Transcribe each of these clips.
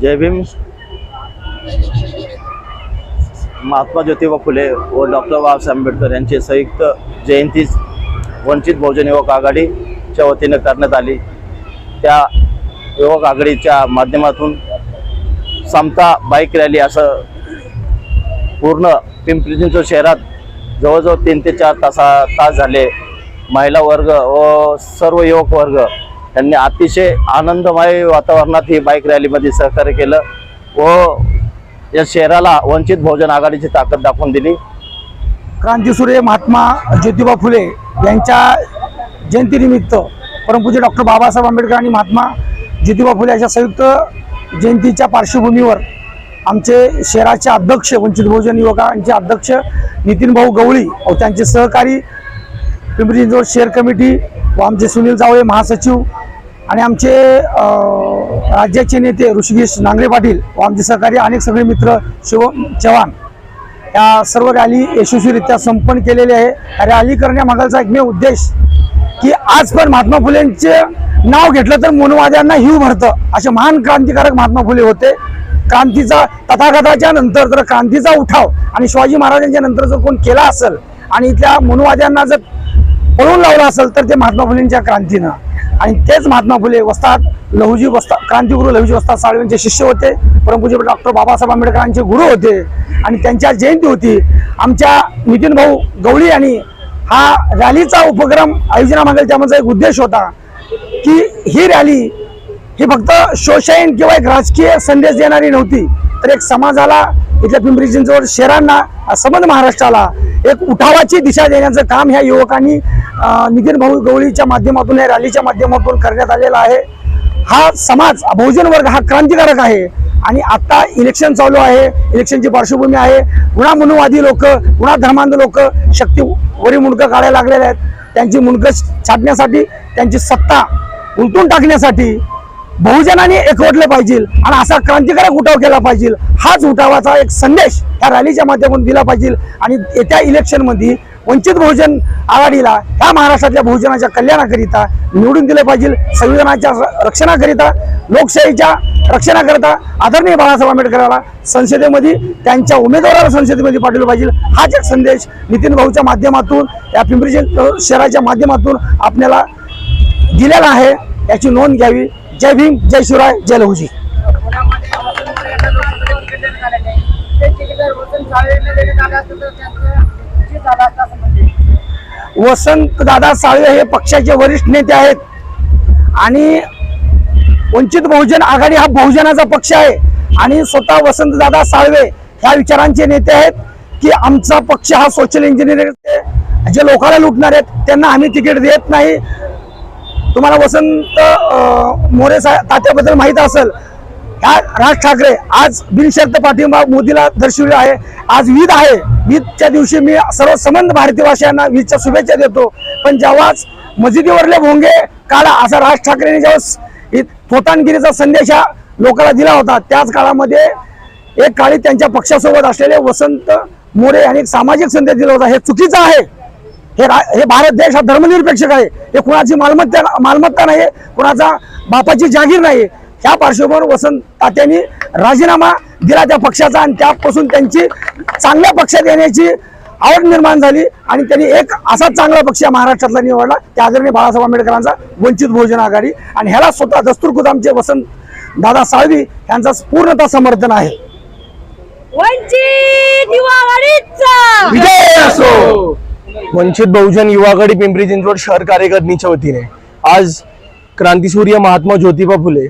जय भीम. महात्मा ज्योतिबा फुले व डॉक्टर बाबासाहेब आंबेडकर यांची संयुक्त जयंती वंचित बहुजन युवक आघाडीच्या वतीने करण्यात आली. त्या युवक आघाडीच्या माध्यमातून समता बाईक रॅली असं पूर्ण पिंपरी चिंचवड शहरात जवळजवळ तीन ते चार तासा तास झाले. महिला वर्ग व सर्व युवक वर्ग त्यांनी अतिशय आनंदमय वातावरणात ही बाईक रॅलीमध्ये सहकार्य केलं व या शहराला वंचित बहुजन आघाडीची ताकद दाखवून दिली. क्रांतीसूर्य महात्मा ज्योतिबा फुले यांच्या जयंतीनिमित्त परमपूज्य डॉक्टर बाबासाहेब आंबेडकर आणि महात्मा ज्योतिबा फुले यांच्या संयुक्त जयंतीच्या पार्श्वभूमीवर आमचे शहराचे अध्यक्ष वंचित बहुजन युवकांचे अध्यक्ष नितीन भाऊ गवळी व त्यांचे सहकारी पिंपरी चिंचवड शहर कमिटी व आमचे सुनील जावळे महासचिव आणि आमचे राज्याचे नेते ऋषिकेश नांगरे पाटील व आमचे सहकारी अनेक सगळे मित्र शिवम चव्हाण या सर्व रॅली यशस्वीरित्या संपन्न केलेली आहे. रॅली करण्यामागचा एकमेव उद्देश की आज पण महात्मा फुलेंचे नाव घेतलं तर मोनवाद्यांना हिव भरतं असे महान क्रांतिकारक महात्मा फुले होते. क्रांतीचा तथागताच्या नंतर जर क्रांतीचा उठाव आणि शिवाजी महाराजांच्या नंतर जर कोण केला असेल आणि इथल्या मोनवाद्यांना जर पळून लावला असेल तर ते महात्मा फुलेंच्या क्रांतीनं. आणि तेच महात्मा फुले वस्तात लहुजी वस्ता क्रांतिगुरु लहुजी वस्ताद साळवेंचे शिष्य होते परमपूज्य डॉक्टर बाबासाहेब आंबेडकरांचे गुरु होते आणि त्यांच्या जयंती होती. आमच्या नितीन भाऊ गवळी यांनी हा रॅलीचा उपक्रम आयोजनामागेल त्यामागचा एक उद्देश होता की ही रॅली ही फक्त शोषण किंवा एक राजकीय संदेश देणारी नव्हती तर एक समाजाला इथल्या पिंपरी चिंचवड शहरांना संबंध महाराष्ट्राला एक उठावाची दिशा देण्याचं काम ह्या युवकांनी नितीन भाऊ गवळीच्या माध्यमातून या रॅलीच्या माध्यमातून करण्यात आलेला आहे. हा समाज बहुजन वर्ग हा क्रांतिकारक आहे. आणि आता इलेक्शन चालू आहे इलेक्शनची पार्श्वभूमी आहे. पुन्हा मनुवादी लोक पुन्हा धर्मांध लोक शक्ती वरी मुंडकं काढायला लागलेले आहेत. त्यांची मुंडकं छाटण्यासाठी त्यांची सत्ता उलटून टाकण्यासाठी बहुजनाने एकवटले पाहिजे आणि असा क्रांतिकारक उठाव केला पाहिजे. हाच उठावाचा एक संदेश या रॅलीच्या माध्यमातून दिला पाहिजे. आणि येत्या इलेक्शनमध्ये वंचित बहुजन आघाडीला ह्या महाराष्ट्रातल्या बहुजनाच्या कल्याणाकरिता निवडून दिले पाहिजे. संविधानाच्या रक्षणाकरिता लोकशाहीच्या रक्षणाकरिता आदरणीय बाळासाहेब आंबेडकरांना संसदेमध्ये त्यांच्या उमेदवाराला संसदेमध्ये पाठवलं पाहिजे. हाच एक संदेश नितीन भाऊच्या माध्यमातून या पिंपरी चिंचवड शहराच्या माध्यमातून आपल्याला दिलेला आहे. याची नोंद घ्यावी. जय भीम जय शिवराय जय लहुजी. वसंत दादा साळवे हे पक्षाचे वरिष्ठ नेते आहेत. आणि वंचित बहुजन आघाडी हा बहुजनाचा पक्ष आहे. आणि स्वतः वसंत दादा साळवे ह्या विचारांचे नेते आहेत की आमचा पक्ष हा सोशल इंजिनिअरिंग जे लोकांना लुटणार आहेत त्यांना आम्ही तिकीट देत नाही. तुम्हाला वसंत मोरे सा तात्याबद्दल माहीत असेल ह्या राज ठाकरे आज बिनशर्त पाठिंबा मोदीला दर्शविला आहे. आज ईद आहे. ईदच्या दिवशी मी सर्व संबंध भारतीयवासियांना भाषांना ईदच्या शुभेच्छा देतो. पण जेव्हाच मजिदीवरले भोंगे काढा असा राज ठाकरेंनी जेव्हा थोतानगिरीचा संदेश हा लोकांना दिला होता त्याच काळामध्ये एक काळी त्यांच्या पक्षासोबत असलेले वसंत मोरे यांनी एक सामाजिक संदेश दिला होता. हे चुकीचं आहे. हे रा हे भारत देश हा धर्मनिरपेक्ष आहे. हे कुणाची मालमत्ता मालमत्ता नाही कुणाचा बापाची जागीर नाही ह्या पार्श्वभूमीवर वसंत तात्यांनी राजीनामा दिला त्या पक्षाचा आणि त्यापासून त्यांची चांगल्या पक्षात येण्याची आवड निर्माण झाली आणि त्यांनी एक असा चांगला पक्ष या महाराष्ट्रातला निवडला. त्या आदरणीय बाळासाहेब आंबेडकरांचा वंचित बहुजन आघाडी. आणि ह्याला स्वतः दस्तूरखुद आमचे वसंत दादा साळवी यांचा पूर्णतः समर्थन आहे. वंचित विजय असो! वंचित बहुजन युवा आघाडी पिंपरी चिंचवड शहर कार्यकारिणीच्या वतीने. आज क्रांतीसूर्य महात्मा ज्योतिबा फुले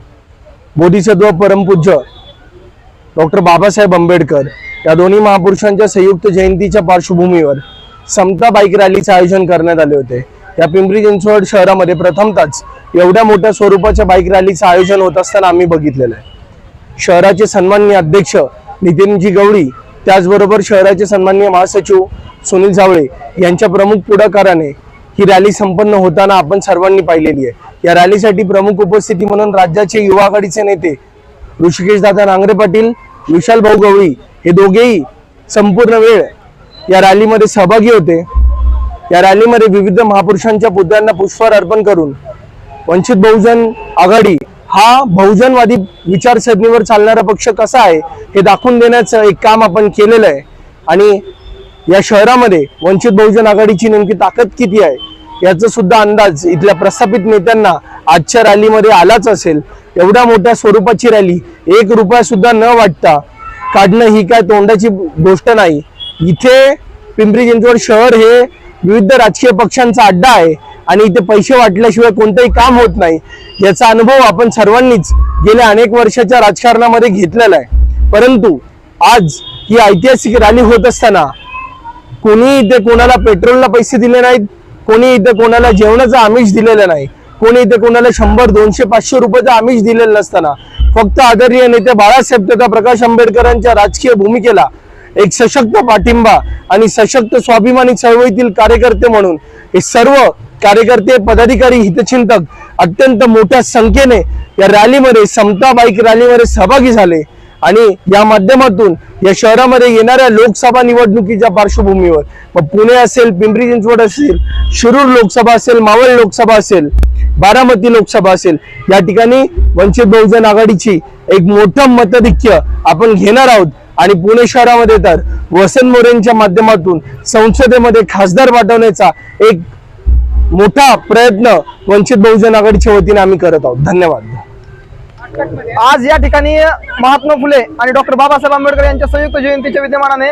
बोधिसत्व परमपूज्य डॉक्टर बाबासाहेब आंबेडकर या दोन्ही महापुरुषांच्या संयुक्त जयंतीच्या पार्श्वभूमीवर समता बाईक रॅलीचे आयोजन करण्यात आले होते. या पिंपरी चिंचवड शहरामध्ये प्रथमतच एवढ्या मोठ्या स्वरूपाच्या बाईक रॅलीचं आयोजन होत असताना आम्ही बघितलेलं आहे. शहराचे सन्माननीय अध्यक्ष नितीनजी गवळी त्याचबरोबर शहराचे सन्माननीय महासचिव सुनील जावळे यांच्या प्रमुख पुढाकाराने ही रॅली संपन्न होताना आपण सर्वांनी पाहिलेली आहे. या रॅलीसाठी प्रमुख उपस्थिती म्हणून राज्याचे युवा आघाडीचे नेते ऋषिकेश दादा नांगरे पाटील विशाल भाऊ गवळी हे दोघेही संपूर्ण वेळ या रॅलीमध्ये सहभागी होते. या रॅलीमध्ये विविध महापुरुषांच्या पुतळ्यांना पुष्पहार अर्पण करून वंचित बहुजन आघाडी हा बहुजनवादी विचारसरणीवर चालणारा पक्ष कसा आहे हे दाखवून देण्याचं एक काम आपण केलेलं आहे. आणि या शहरामध्ये वंचित बहुजन आघाडीची नेमकी ताकद किती आहे याचा सुद्धा अंदाज इथल्या प्रस्थापित नेत्यांना आजच्या रॅलीमध्ये आलाच असेल. एवढ्या मोठ्या स्वरूपाची रॅली एक रुपया सुद्धा न वाटता काढणं ही काय तोंडाची गोष्ट नाही. इथे पिंपरी चिंचवड शहर हे विविध राजकीय पक्षांचा अड्डा आहे. आणि इथे पैसे वाटल्याशिवाय कोणतंही काम होत नाही. याचा अनुभव आपण सर्वांनीच गेल्या अनेक वर्षाच्या राजकारणामध्ये घेतलेला आहे. परंतु आज ही ऐतिहासिक रॅली होत असताना कोणी इथे कोणाला पेट्रोलला पैसे दिले नाहीत कोणी इथे कोणाला जेवणाचं आमिष दिलेलं नाही कोणी इथे कोणाला शंभर दोनशे पाचशे रुपयाचं आमिष दिलेलं नसताना फक्त आदरणीय नेते बाळासाहेब तथा प्रकाश आंबेडकरांच्या राजकीय भूमिकेला एक सशक्त पाठिंबा आणि सशक्त स्वाभिमानी चळवळीतील कार्यकर्ते म्हणून हे सर्व कार्यकर्ते पदाधिकारी हितचिंतक अत्यंत मोठ्या संख्येने या रॅलीमध्ये समता बाईक रॅलीमध्ये सहभागी झाले. आणि या माध्यमातून या शहरामध्ये येणाऱ्या लोकसभा निवडणुकीच्या पार्श्वभूमीवर मग पुणे असेल पिंपरी चिंचवड असेल शिरूर लोकसभा असेल मावळ लोकसभा असेल बारामती लोकसभा असेल या ठिकाणी वंचित बहुजन आघाडीची एक मोठं मतधिक्य आपण घेणार आहोत. आणि पुणे शहरामध्ये तर वसंत मोरेंच्या माध्यमातून संसदेमध्ये खासदार पाठवण्याचा एक मोठा प्रयत्न वंचित बहुजन आघाडीच्या वतीने आम्ही करत आहोत. धन्यवाद. आज या ठिकाणी महात्मा फुले आणि डॉक्टर बाबासाहेब आंबेडकर यांच्या संयुक्त जयंतीच्या विद्यमानाने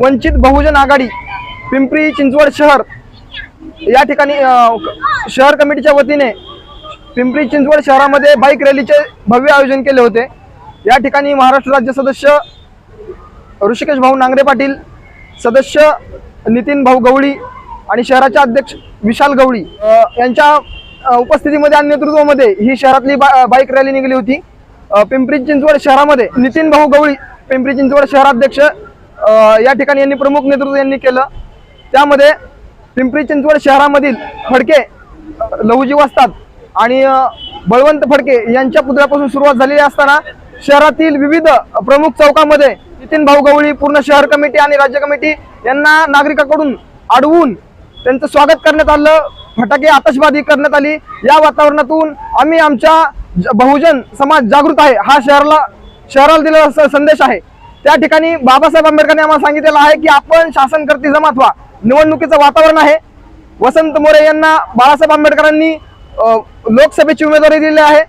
वंचित बहुजन आघाडी पिंपरी चिंचवड शहर या ठिकाणी शहर कमिटीच्या वतीने पिंपरी चिंचवड शहरामध्ये बाईक रॅलीचे भव्य आयोजन केले होते. या ठिकाणी महाराष्ट्र राज्य सदस्य ऋषिकेश भाऊ नांगरे पाटील सदस्य नितीन भाऊ गवळी आणि शहराचे अध्यक्ष विशाल गवळी यांच्या उपस्थितीमध्ये आणि नेतृत्वामध्ये ही शहरातली बा बाईक रॅली निघाली होती. पिंपरी चिंचवड शहरामध्ये नितीन भाऊ गवळी पिंपरी चिंचवड शहराध्यक्ष या ठिकाणी यांनी प्रमुख नेतृत्व यांनी केलं. त्यामध्ये पिंपरी चिंचवड शहरामधील फडके अ, लहुजी आणि बळवंत फडके यांच्या पुतळ्यापासून सुरुवात झालेली असताना शहरातील विविध प्रमुख चौकामध्ये नितीन भाऊ गवळी पूर्ण शहर कमिटी आणि राज्य कमिटी यांना नागरिकांकडून अडवून त्यांचं स्वागत करण्यात आलं फटाके आतषबाजी करण्यात आली. या वातावरणातून आम्ही आमच्या ज- बहुजन समाज जागृत आहे हा शहराला शहराला दिलेला संदेश आहे. त्या ठिकाणी बाबासाहेब आंबेडकरांनी आम्हाला सांगितलेलं आहे की आपण शासनकर्ती जमात व्हा. निवडणुकीचं वातावरण आहे. वसंत मोरे यांना बाळासाहेब आंबेडकरांनी लोकसभेची उमेदवारी दिली आहे.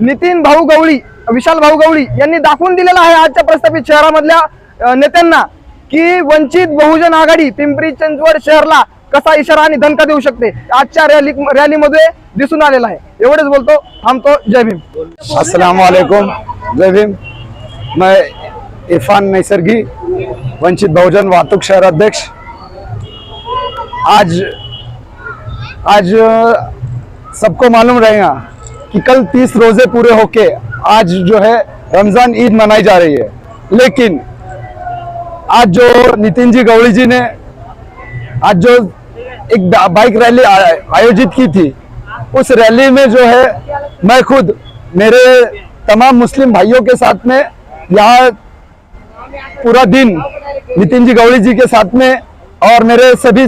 नितीन भाऊ गवळी विशाल भाऊ गवळी यांनी दाखवून दिलेलं आहे आजच्या प्रस्थापित शहरामधल्या नेत्यांना की वंचित बहुजन आघाडी पिंपरी चिंचवड शहरला कसा इशारा आणि धनका देऊ शकते आजच्या रॅली रॅलीमध्ये दिसून आलेला आहे. एवढेच बोलतो थांबतो जय भीम. अस्सलाम वालेकुम जय भीम. मैं इरफान नैसर्गी वंचित बहुजन वाहतूक शहर अध्यक्ष. आज आज सबको मालूम रहेगा कि कल तीस रोजे पूरे होके आज जो है रमजान ईद मनाई जा रही है। लेकिन आज जो नितिन जी गौड़ी जी ने आज जो एक बाइक रैली आयोजित की थी। उस रैली में जो है, मैं खुद, मेरे तमाम मुस्लिम भाइयों के साथ में, यहाँ पूरा दिन नितिन जी गौड़ी जी के साथ में और मेरे सभी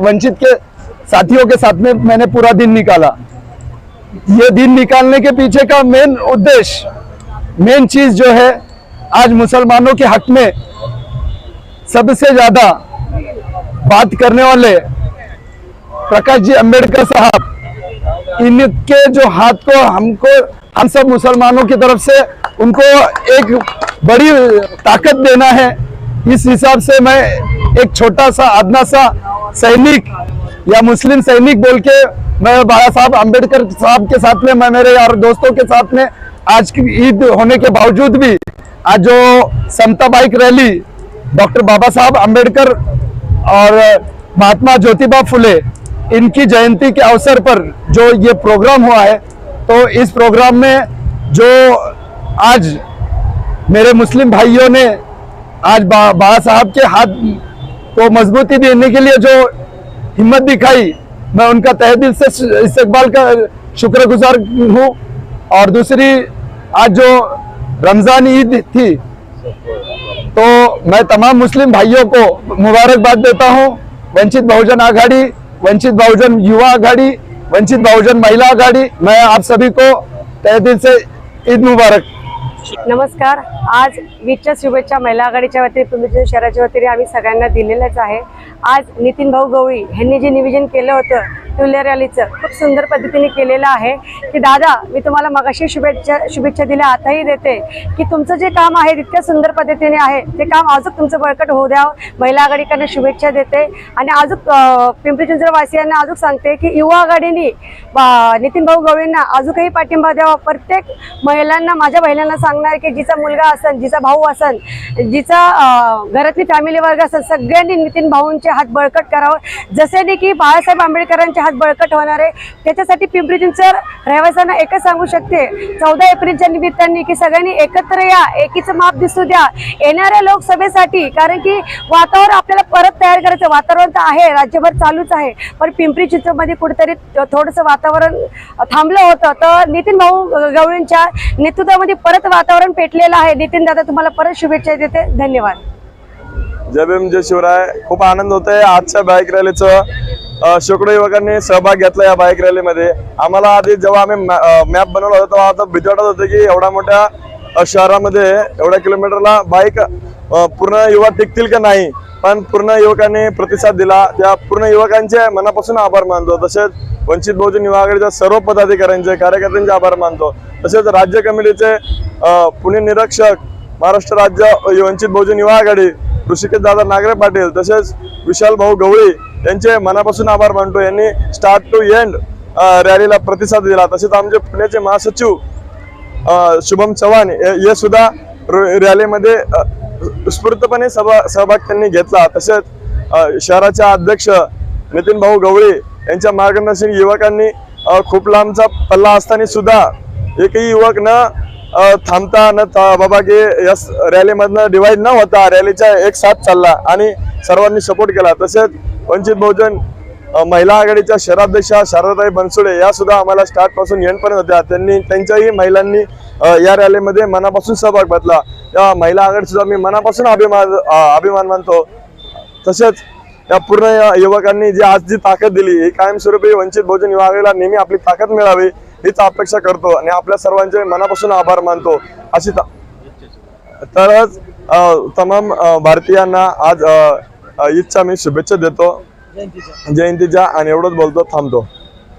वंचित के साथियों के साथ में मैंने पूरा दिन निकाला। ये दिन निकालने के पीछे का मेन उद्देश्य मेन चीज़ जो है, आज मुसलमानों के हक में सबसे ज़्यादा बात करने वाले प्रकाश जी अंबेडकर साहब, इनके जो हाथ को हमको, हम सब मुसलमानों की तरफ़ से उनको एक बड़ी ताकत देना है। इस हिसाब से मैं एक छोटा सा अदना सा सैनिक या मुस्लिम सैनिक बोल के मैं बाबा साहब अंबेडकर साहब के साथ में, मैं मेरे यार दोस्तों के साथ में आज की ईद होने के बावजूद भी आज जो समता बाइक रैली, डॉक्टर बाबा साहब अंबेडकर और महात्मा ज्योतिबा फुले इनकी जयंती के अवसर पर जो ये प्रोग्राम हुआ है तो इस प्रोग्राम में जो आज मेरे मुस्लिम भाइयों ने आज बाबा साहब के हाथ को मजबूती देने के लिए जो हिम्मत दिखाई, मैं उनका तहे दिल से इस्तकबाल का शुक्रगुजार हूँ। और दूसरी, आज जो रमज़ान ईद थी तो मैं तमाम मुस्लिम भाइयों को मुबारकबाद देता हूँ। वंचित बहुजन आघाड़ी वंचित बहुजन युवा आघाड़ी वंचित बहुजन महिला आघाड़ी मैं आप सभी को तय दिल से ईद मुबारक। नमस्कार. आज वीजच्या शुभेच्छा महिला आघाडीच्या वतीने पिंपरी शहराच्या वतीने आम्ही सगळ्यांना दिलेलंच आहे. आज नितीन भाऊ गवळी यांनी जे नियोजन केलं होतं टुल्या रॅलीचं खूप सुंदर पद्धतीने केलेलं आहे. की दादा मी तुम्हाला मगाशी शुभेच्छा शुभेच्छा दिल्या आताही देते. की तुमचं जे काम आहे तितक्या सुंदर पद्धतीने आहे. ते काम अजून तुमचं बळकट होऊ द्यावं. महिला आघाडीकडनं शुभेच्छा देते. आणि अजून पिंपरी चिंचवड वासियांना अजून सांगते की युवा आघाडीने बा- नितीन भाऊ गवळींना अजूनही पाठिंबा द्यावा. प्रत्येक महिलांना माझ्या महिलांना सांगणार की जिचा मुलगा असन जिचा भाऊ असन जिचा घरातली फॅमिली वर्ग असेल सगळ्यांनी नितीन भाऊंचे हात बळकट करावं. जसे की बाळासाहेब आंबेडकरांचे हात बळकट होणार आहे त्याच्यासाठी पिंपरी चिंचवड रहिवाशांना एकच सांगू शकते. चौदा एप्रिलच्या निमित्ताने की सगळ्यांनी एकत्र या एकीचं माप दिसू द्या. येणाऱ्या लोकसभेसाठी कारण की वातावरण आपल्याला परत तयार करायचं वातावरण तर आहे राज्यभर चालूच आहे. पण पिंपरी चिंचवडमध्ये कुठेतरी थोडंसं वातावरण थांबलं होतं. तर नितीन भाऊ गवळींच्या नेतृत्वामध्ये परत वातावरण पेटलेलं आहे. नितीन दादा तुम्हाला परत शुभेच्छा देते. धन्यवाद. जय भीम जय शिवराय. खूप आनंद होत आहे आजच्या बाईक रॅलीचं शेकडो युवकांनी सहभाग घेतला या बाईक रॅलीमध्ये आम्हाला आधी जेव्हा आम्ही मॅप बनवला होता तेव्हा आता भीती वाटत होतं की एवढ्या मोठ्या शहरामध्ये एवढ्या किलोमीटरला बाईक पूर्ण युवा टिकतील का नाही? पण पूर्ण युवकांनी प्रतिसाद दिला. त्या पूर्ण युवकांचे मनापासून आभार मानतो. तसेच वंचित बहुजन युवा आघाडीच्या सर्व पदाधिकाऱ्यांचे कार्यकर्त्यांचे आभार मानतो. तसेच राज्य कमिटीचे पुणे निरीक्षक महाराष्ट्र राज्य वंचित बहुजन युवा आघाडी ऋषिकेश दादा नागरे पाटील तसेच विशाल भाऊ गवळी यांचे मनापासून आभार मानतो. यांनी स्टार्ट टू एंड रॅलीला प्रतिसाद दिला. तसेच आमचे पुण्याचे महासचिव शुभम चव्हाण हे हे सुद्धा रॅलीमध्ये स्फूर्तपणे सभा सहभाग त्यांनी घेतला. तसेच शहराच्या शहराचे अध्यक्ष नितीन भाऊ गवळी यांच्या मार्गदर्शन युवकांनी खूप लांबचा पल्ला असताना सुद्धा एकही युवक न थांबता न था- बाबा की या रॅलीमधनं डिवाईड न होता रॅलीचा एक साथ चालला आणि सर्वांनी सपोर्ट केला. तसेच वंचित बहुजन महिला आघाडीच्या शहराध्यक्षा शारदाताई बनसुडे या सुद्धा आम्हाला स्टार्टपासून एंड होत्या. त्यांनी त्यांच्याही महिलांनी या रॅलीमध्ये मनापासून सहभाग घेतला. या महिला आघाडी सुद्धा मी मनापासून अभिमान अभिमान मानतो. तसेच या पूर्ण या युवकांनी जी आज जी ताकद दिली ही कायमस्वरूपी वंचित बहुजन युवा आघाडीला नेहमी आपली ताकद मिळावी. हीच अपेक्षा करतो आणि आपल्या सर्वांचे मनापासून आभार मानतो. अशी तरच तमाम भारतीयांना आज ईदच्या मी शुभेच्छा देतो. जयंतीच्या आणि एवढंच बोलतो थांबतो.